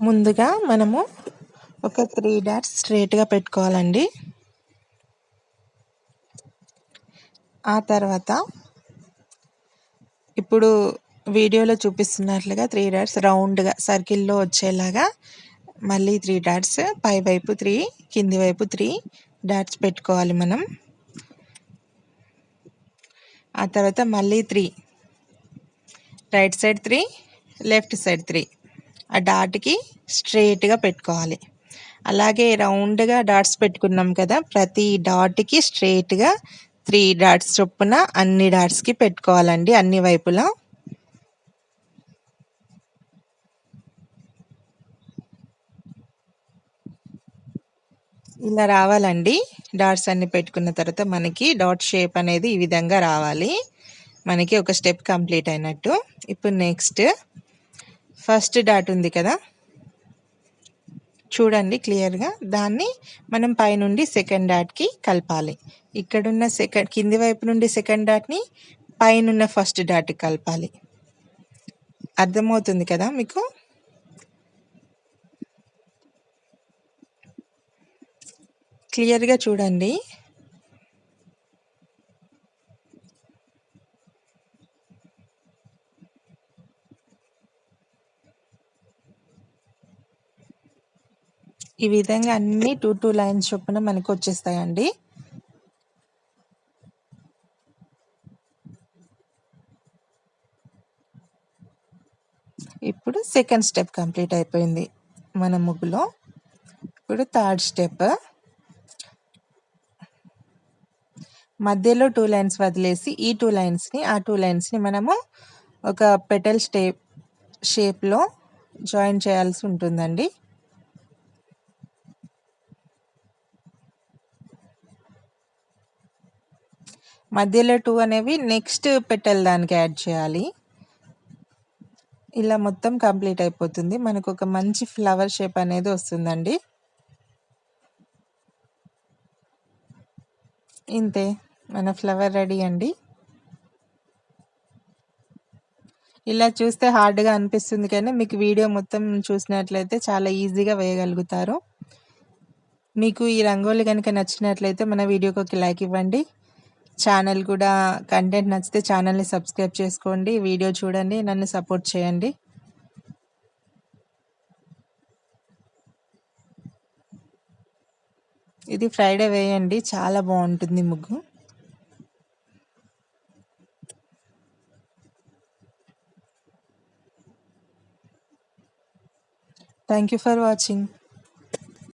ముందుగా మనము ఒక త్రీ డాట్స్ స్ట్రేట్గా పెట్టుకోవాలండి. ఆ తర్వాత ఇప్పుడు వీడియోలో చూపిస్తున్నట్లుగా త్రీ డాట్స్ రౌండ్గా సర్కిల్లో వచ్చేలాగా మళ్ళీ త్రీ డాట్స్ పై వైపు త్రీ కింది వైపు త్రీ డాట్స్ పెట్టుకోవాలి మనం. ఆ తర్వాత మళ్ళీ three. Right side three left side three. ఆ డాట్కి స్ట్రైట్గా పెట్టుకోవాలి. అలాగే రౌండ్గా డాట్స్ పెట్టుకున్నాం కదా ప్రతి డాట్కి స్ట్రైట్గా త్రీ డాట్స్ చొప్పున అన్ని డాట్స్కి పెట్టుకోవాలండి అన్ని వైపులా. ఇలా రావాలండి. డాట్స్ అన్ని పెట్టుకున్న తర్వాత మనకి డాట్ షేప్ అనేది ఈ విధంగా రావాలి. మనకి ఒక స్టెప్ కంప్లీట్ అయినట్టు. ఇప్పుడు నెక్స్ట్ ఫస్ట్ డాట్ ఉంది కదా? చూడండి క్లియర్గా దాన్ని మనం పైనుండి సెకండ్ డాట్కి కలపాలి. ఇక్కడున్న సెకండ్ కింది వైపు నుండి సెకండ్ డాట్ని పైనున్న ఫస్ట్ డాట్కి కలపాలి. అర్థమవుతుంది కదా మీకు? క్లియర్గా చూడండి. ఈ విధంగా అన్ని టూ టూ లైన్స్ చొప్పున మనకు వచ్చేస్తాయండి ఇప్పుడు సెకండ్ స్టెప్ కంప్లీట్ అయిపోయింది మన ముగ్గులో. ఇప్పుడు థర్డ్ స్టెప్ మధ్యలో టూ లైన్స్ వదిలేసి ఈ టూ లైన్స్ని ఆ టూ లైన్స్ని మనము ఒక పెటల్ స్టేప్ షేప్లో జాయిన్ చేయాల్సి ఉంటుందండి. మధ్యలో టూ అనేవి నెక్స్ట్ పెటల్ దానికి యాడ్ చేయాలి. ఇలా మొత్తం కంప్లీట్ అయిపోతుంది. మనకు ఒక మంచి ఫ్లవర్ షేప్ అనేది వస్తుందండి. ఇంతే మన ఫ్లవర్ రెడీ అండి. ఇలా చూస్తే హార్డ్గా అనిపిస్తుంది కానీ మీకు వీడియో మొత్తం చూసినట్లయితే చాలా ఈజీగా వేయగలుగుతారు. మీకు ఈ రంగోలి కనుక నచ్చినట్లయితే మన వీడియోకి ఒక లైక్ ఇవ్వండి. ఛానల్ కూడా కంటెంట్ నచ్చితే ఛానల్ని సబ్స్క్రైబ్ చేసుకోండి వీడియో చూడండి నన్ను సపోర్ట్ చేయండి. ఇది ఫ్రైడే వేయండి చాలా బాగుంటుంది ముగ్గు. Thank you for watching